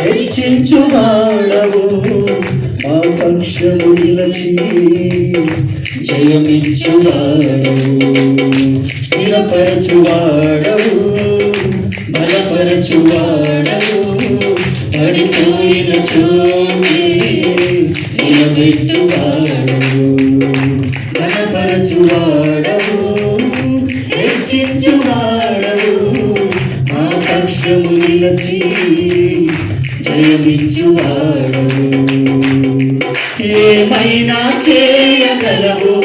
హెచ్చించువాడవు మా పక్షము నిలచి జయమిచ్చువాడవు. స్థిరపరచువాడవు. బలపరచువాడవు. పడిపోయిన చోటి నిలబెట్టువాడవు. బలపరచువాడవు. పక్షము నిలచి జయమిచ్చువాడవు ఏమైనా చేయగలవు?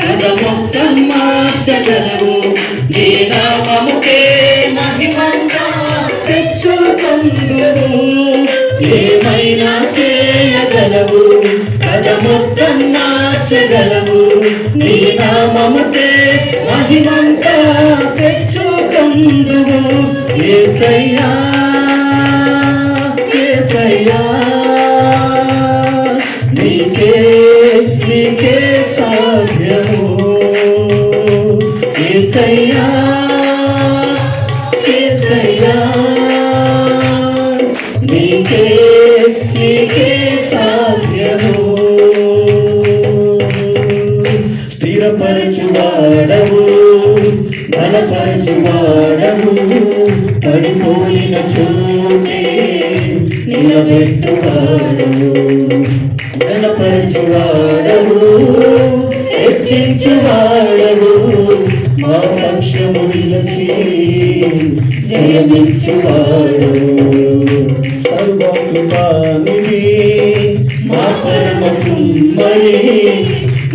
కథ మొత్తం మార్చగలవు. నీ నామముకే మహిమంగా తెచ్చుకుందువు ఏమైనా చేయగలవు? కథ మొత్తం మార్చగలవు. నీ నామముకే మహిమంతా తెచ్చుకుందువు ఏసయ్యా ఏసయ్యా. నీకే నీకే సాధ్యము. ఏసయ్యా ఏసయ్యా పడిపోయిన చోటే నిలబెట్టువాడవు బలపరచువాడవు హెచ్చించువాడవు మా పక్షము నిలచి జయమిచ్చువాడవు. సర్వకృపానిధి మా పరమ కుమ్మరి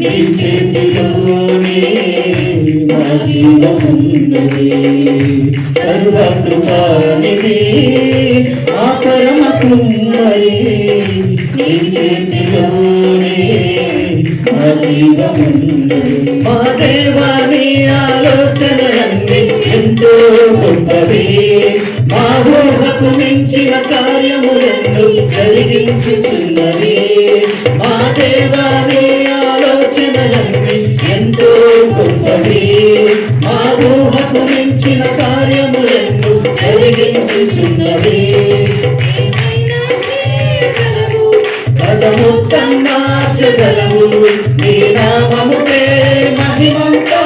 నీ చేతిలోనే మా జీవమున్నది సర్వకృపానిధి మా పరమ కుమ్మరి నీ చేతిలోనే మా జీవమున్నది మా దేవాని ఆలోచనలన్నీ ఎంతో గొప్పవి మా ఊహకు మించిన కార్యములను కలిగించుచున్నవి మా దేవాని చేసిన మించిన కార్యములను జరిగించుచున్నవి పదముత్తం మార్చగలవు. నీ నామముకే మహిమంతా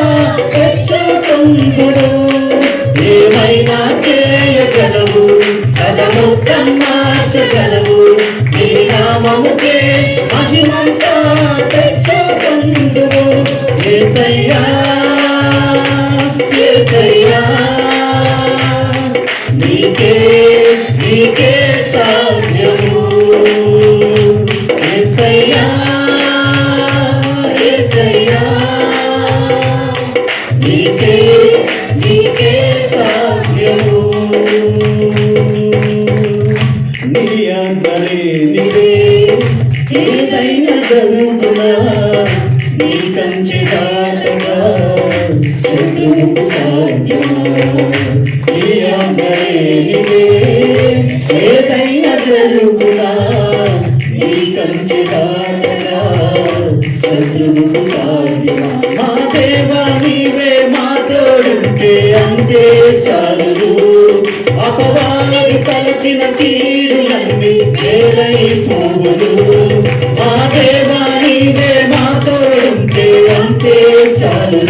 తెచ్చుకుందురు. ఏమైనా చేయగలవు? పదముత్తం మార్చగలవు. నీ నామముకే మహిమంతా తెచ్చుకుందురు. ఏసయ్యా ఏసయ్యా నీకే నీకే సాధ్యము ఏసయ్యా ఏసయ్యా నీకే నీకే సాధ్యము నీ అందరే నీవే ఏదైనా నీ కంచి దాటగా శత్రువుకు సాధ్యమా? ఏదైనా జరుగుతున్నా నీ కంచి దాటగా శత్రువుకు సాధ్యమా? మా దేవా నీవే మా తోడుంటే అంతే చాలు అపవాది తలచిన కీడులన్నీ వేలైపోవులు మా దేవా నీవే మా తోడుంటే అంతే చాలు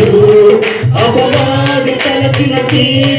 అపవాది తలచిన కీడులన్నీ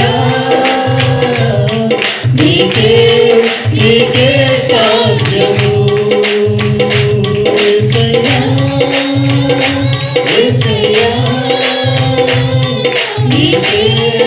Yeah.